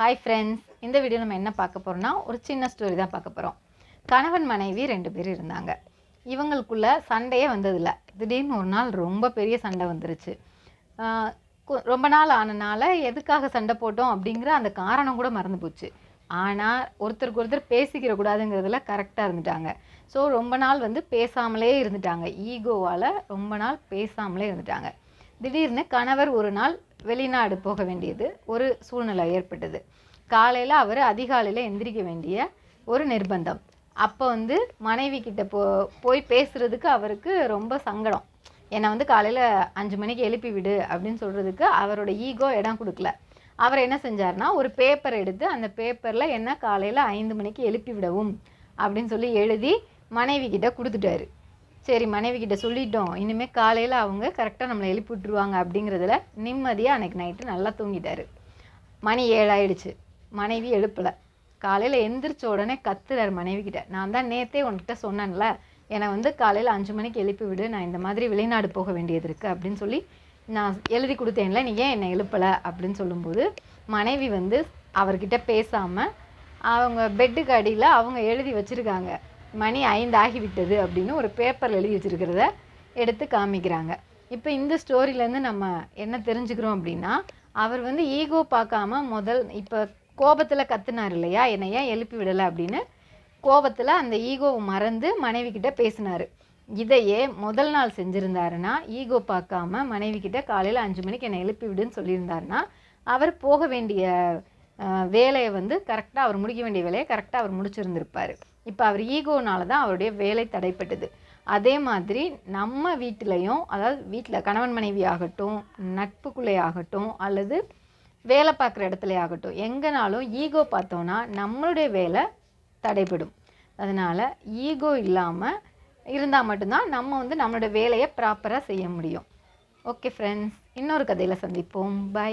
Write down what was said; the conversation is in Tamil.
ஹாய் ஃப்ரெண்ட்ஸ் இந்த வீடியோ நம்ம என்ன பார்க்க போகிறோம்னா ஒரு சின்ன ஸ்டோரி தான் பார்க்க போகிறோம் கணவன் மனைவி ரெண்டு பேர் இருந்தாங்க. இவங்களுக்குள்ள சண்டையே வந்ததில்ல. திடீர்னு ஒரு நாள் ரொம்ப பெரிய சண்டை வந்துருச்சு. ரொம்ப நாள் ஆனனால எதுக்காக சண்டை போட்டோம் அப்படிங்கிற அந்த காரணம் கூட மறந்து போச்சு. ஆனால் ஒருத்தருக்கு ஒருத்தர் பேசிக்கிற கூடாதுங்கிறதுல கரெக்டாக இருந்துட்டாங்க. ஸோ ரொம்ப நாள் வந்து பேசாமலே இருந்துட்டாங்க. ஈகோவால் ரொம்ப நாள் பேசாமலே இருந்துட்டாங்க. திடீர்னு கணவர் ஒரு நாள் வெளிநாடு போக வேண்டியது ஒரு சூழ்நிலை ஏற்பட்டது. காலையில் அவர் அதிகாலையில் எந்திரிக்க வேண்டிய ஒரு நிர்பந்தம். அப்போ வந்து மனைவி கிட்ட போ போய் பேசுகிறதுக்கு அவருக்கு ரொம்ப சங்கடம். என்னை வந்து காலையில் அஞ்சு மணிக்கு எழுப்பி விடு அப்படின்னு சொல்கிறதுக்கு அவரோட ஈகோ இடம் கொடுக்கல. அவர் என்ன செஞ்சார்னா ஒரு பேப்பர் எடுத்து அந்த பேப்பரில் என்ன காலையில் ஐந்து மணிக்கு எழுப்பி விடவும் அப்படின்னு சொல்லி எழுதி மனைவி கிட்ட கொடுத்துட்டாரு. சரி மனைவி கிட்ட சொல்லிட்டோம். இனிமேல் காலையில் அவங்க கரெக்டாக நம்மளை எழுப்பி விட்டுருவாங்க அப்படிங்கிறதுல நிம்மதியாக அன்னைக்கு நைட்டு நல்லா தூங்கிட்டாரு. மணி ஏழாயிடுச்சு. மனைவி எழுப்பலை. காலையில் எந்திரிச்ச உடனே கத்துறாரு மனைவி கிட்ட நான் தான் நேத்தே உன்கிட்ட சொன்னேன்ல என்னை வந்து காலையில் அஞ்சு மணிக்கு எழுப்பி விடு நான் இந்த மாதிரி வெளிநாடு போக வேண்டியது இருக்குது அப்படின்னு சொல்லி நான் எழுதி கொடுத்தேன்ல நீ ஏன் என்னை எழுப்பலை அப்படின்னு சொல்லும்போது மனைவி வந்து அவர்கிட்ட பேசாமல் அவங்க பெட்டுக்கு அடியில் அவங்க எழுதி வச்சுருக்காங்க. மணி ஐந்து ஆகிவிட்டது அப்படின்னு ஒரு பேப்பரில் எழுதி வச்சுருக்கிறத எடுத்து காமிக்கிறாங்க. இப்போ இந்த ஸ்டோரியிலேருந்து நம்ம என்ன தெரிஞ்சுக்கிறோம் அப்படின்னா அவர் வந்து ஈகோ பார்க்காம முதல் இப்போ கோபத்தில் கத்துனார் இல்லையா? என்னை ஏன் எழுப்பி விடலை அப்படின்னு கோபத்தில் அந்த ஈகோவை மறந்து மனைவி கிட்ட பேசினார். இதையே முதல் நாள் செஞ்சுருந்தாருன்னா ஈகோ பார்க்காம மனைவி கிட்ட காலையில் அஞ்சு மணிக்கு என்னை எழுப்பி விடுன்னு சொல்லியிருந்தாருன்னா அவர் போக வேண்டிய வேலையை வந்து கரெக்டாக அவர் முடிக்க வேண்டிய வேலையை கரெக்டாக அவர் முடிச்சிருந்திருப்பார். இப்போ அவர் ஈகோனால தான் அவருடைய வேலை தடைப்பட்டது. அதே மாதிரி நம்ம வீட்டிலையும் அதாவது வீட்டில் கணவன் மனைவி ஆகட்டும் நட்புக்குள்ளே ஆகட்டும் அல்லது வேலை பார்க்குற இடத்துல ஆகட்டும் எங்கேனாலும் ஈகோ பார்த்தோன்னா நம்மளுடைய வேலை தடைபடும். அதனால் ஈகோ இல்லாமல் இருந்தால் மட்டும்தான் நம்ம வந்து நம்மளோட வேலையை ப்ராப்பராக செய்ய முடியும். ஓகே ஃப்ரெண்ட்ஸ் இன்னொரு கதையில் சந்திப்போம். பை